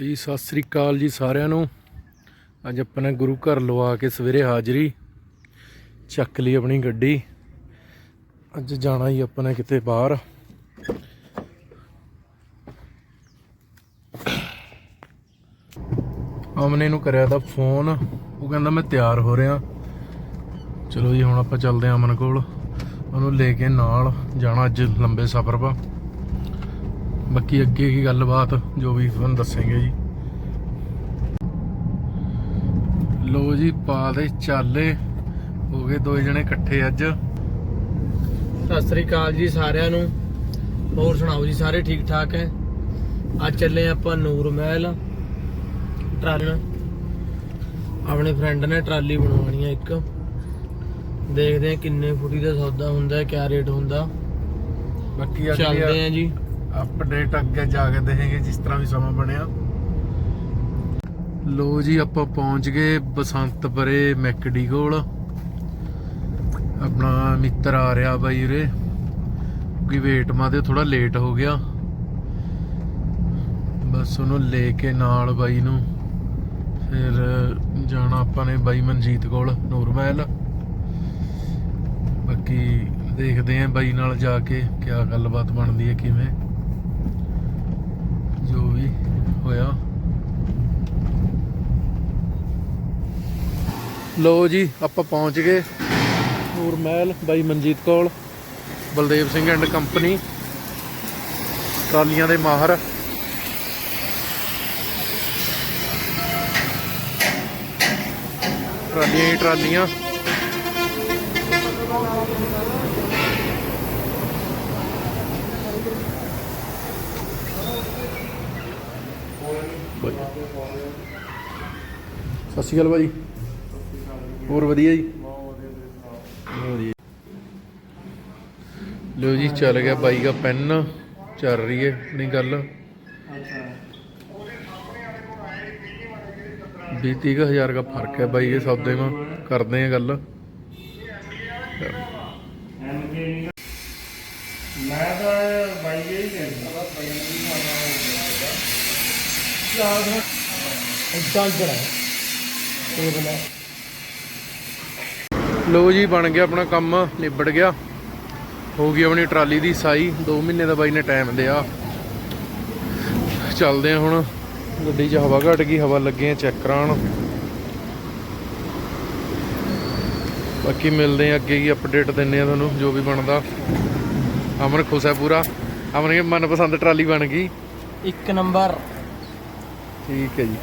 ਜੀ, ਸਤਿ ਸ੍ਰੀ ਅਕਾਲ ਜੀ ਸਾਰਿਆਂ ਨੂੰ। ਅੱਜ ਆਪਾਂ ਗੁਰੂ ਘਰ ਲਵਾ ਕੇ ਸਵੇਰੇ ਹਾਜ਼ਰੀ। ਚੱਕ ਲਈ ਆਪਣੀ ਗੱਡੀ। ਅੱਜ ਜਾਣਾ ਹੀ ਆਪਾਂ ਨੇ ਕਿਤੇ ਬਾਹਰ। ਅਮਨੇ ਨੂੰ ਕਰਿਆ ਤਾਂ ਫੋਨ। ਉਹ ਕਹਿੰਦਾ ਮੈਂ ਤਿਆਰ ਹੋ ਰਿਹਾ। ਚਲੋ ਜੀ, ਹੁਣ ਆਪਾਂ ਚੱਲਦੇ ਹਾਂ ਅਮਨ ਕੋਲ। ਉਹਨੂੰ ਲੈ ਕੇ ਨਾਲ ਜਾਣਾ ਅੱਜ ਲੰਬੇ ਸਫ਼ਰ 'ਪਾ। ਬਾਕੀ ਅੱਗੇ ਕੀ ਗੱਲਬਾਤ ਜੋ ਵੀ ਤੁਹਾਨੂੰ ਦੱਸਾਂਗੇ ਜੀ। ਲੋ ਜੀ ਪਾ ਦੇ ਚਾਲੇ। ਹੋ ਗਏ ਦੋ ਜਣੇ ਇਕੱਠੇ ਅੱਜ। ਸਤਿ ਸ੍ਰੀ ਅਕਾਲ ਜੀ ਸਾਰਿਆਂ ਨੂੰ। ਹੋਰ ਸੁਣਾਓ ਜੀ ਸਾਰੇ ਠੀਕ ਠਾਕ ਹੈ? ਅੱਜ ਚੱਲੇ ਆਪਾਂ ਨੂਰ ਮਹਿਲ। ਟਰਾਲੀ ਆਪਣੇ ਫਰੈਂਡ ਨੇ ਟਰਾਲੀ ਬਣਵਾਉਣੀ ਹੈ ਇੱਕ। ਦੇਖਦੇ ਆ ਕਿੰਨੇ ਫੁੱਟੀ ਦਾ ਸੌਦਾ ਹੁੰਦਾ ਹੈ ਕਿਆ ਰੇਟ ਹੁੰਦਾ। ਬਾਕੀ ਚੱਲਦੇ ਆ ਜੀ। ਅਪਡੇਟ ਅੱਗੇ ਜਾ ਕੇ ਦੇਖਾਂਗੇ ਜਿਸ ਤਰ੍ਹਾਂ ਵੀ ਸਮਾਂ ਬਣਿਆ। ਲੋ ਜੀ, ਆਪਾਂ ਪਹੁੰਚ ਗਏ ਬਸੰਤਪੁਰੇ ਮੈਕਡੀ ਕੋਲ। ਆਪਣਾ ਮਿੱਤਰ ਆ ਰਿਹਾ ਬਾਈ ਉਰੇ। ਕਿ ਵੇਟ ਮਾਦੇ ਥੋੜਾ ਲੇਟ ਹੋ ਗਿਆ। ਬਸ ਉਹਨੂੰ ਲੈ ਕੇ ਨਾਲ ਬਾਈ ਨੂੰ। ਫਿਰ ਜਾਣਾ ਆਪਾਂ ਨੇ ਬਾਈ ਮਨਜੀਤ ਕੋਲ ਨੂਰ ਮਹਿਲ ਬਾਕੀ ਦੇਖਦੇ ਆਂ ਬਾਈ ਨਾਲ ਜਾ ਕੇ ਕਿਆ ਗੱਲਬਾਤ ਬਣਦੀ ਹੈ, ਕਿਵੇਂ ਜੋ ਵੀ ਹੋਇਆ। ਲੋ ਜੀ, ਆਪਾਂ ਪਹੁੰਚ ਗਏ। ਨੂਰ ਮਹਿਲ, ਬਾਈ ਮਨਜੀਤ ਕੋਲ ਬਲਦੇਵ ਸਿੰਘ ਐਂਡ ਕੰਪਨੀ, ਟਰਾਲੀਆਂ ਦੇ ਮਾਹਰ। ਟਰਾਲੀਆਂ ਹੀ ਟਰਾਲੀਆਂ। ਸਤਿ ਸ਼੍ਰੀ ਅਕਾਲ ਭਾਜੀ ਹੋਰ ਵਧੀਆ ਜੀ? ਵਧੀਆ ਲੋ ਜੀ, ਚੱਲ ਗਿਆ ਬਾਈ ਦਾ ਪੈਨ। ਚੱਲ ਰਹੀ ਹੈ ਨਹੀਂ ਗੱਲ। ਵੀਹ ਤੀਹ ਹਜ਼ਾਰ ਦਾ ਫ਼ਰਕ ਹੈ ਬਾਈ, ਇਹ ਸੌਦੇ ਮਾ ਕਰਦੇ ਆ ਗੱਲ। ਮੈਂ ਤਾਂ ਬਾਈ ਇਹ ਹੀ ਕਹਿੰਦਾ। ਚੱਲ ਜਰਾ ਟੇਬਲ ਲੋ ਜੀ ਬਣ ਗਿਆ ਆਪਣਾ ਕੰਮ ਨਿਬੜ ਗਿਆ। ਹੋ ਗਈ ਆਪਣੀ ਟਰਾਲੀ ਦੀ ਸਾਈ। 2 ਮਹੀਨੇ ਦਾ ਬਾਈ ਨੇ ਟਾਈਮ ਦਿਆ। ਚੱਲਦੇ ਆ ਹੁਣ। ਗੱਡੀ 'ਚ ਹਵਾ ਘਟ ਗਈ ਹਵਾ ਲੱਗੇ ਆ ਚੈੱਕ ਕਰਾਉਣ। ਬਾਕੀ ਮਿਲਦੇ ਆ ਅੱਗੇ ਕੀ ਅਪਡੇਟ ਦਿੰਨੇ ਆ ਤੁਹਾਨੂੰ ਜੋ ਵੀ ਬਣਦਾ। ਅਮਨ ਖੁਸ਼ ਹੈ ਪੂਰਾ। ਅਮਨ ਦੀ ਮਨਪਸੰਦ ਟਰਾਲੀ ਬਣ ਗਈ। ਇੱਕ ਨੰਬਰ। ਠੀਕ ਹੈ ਜੀ।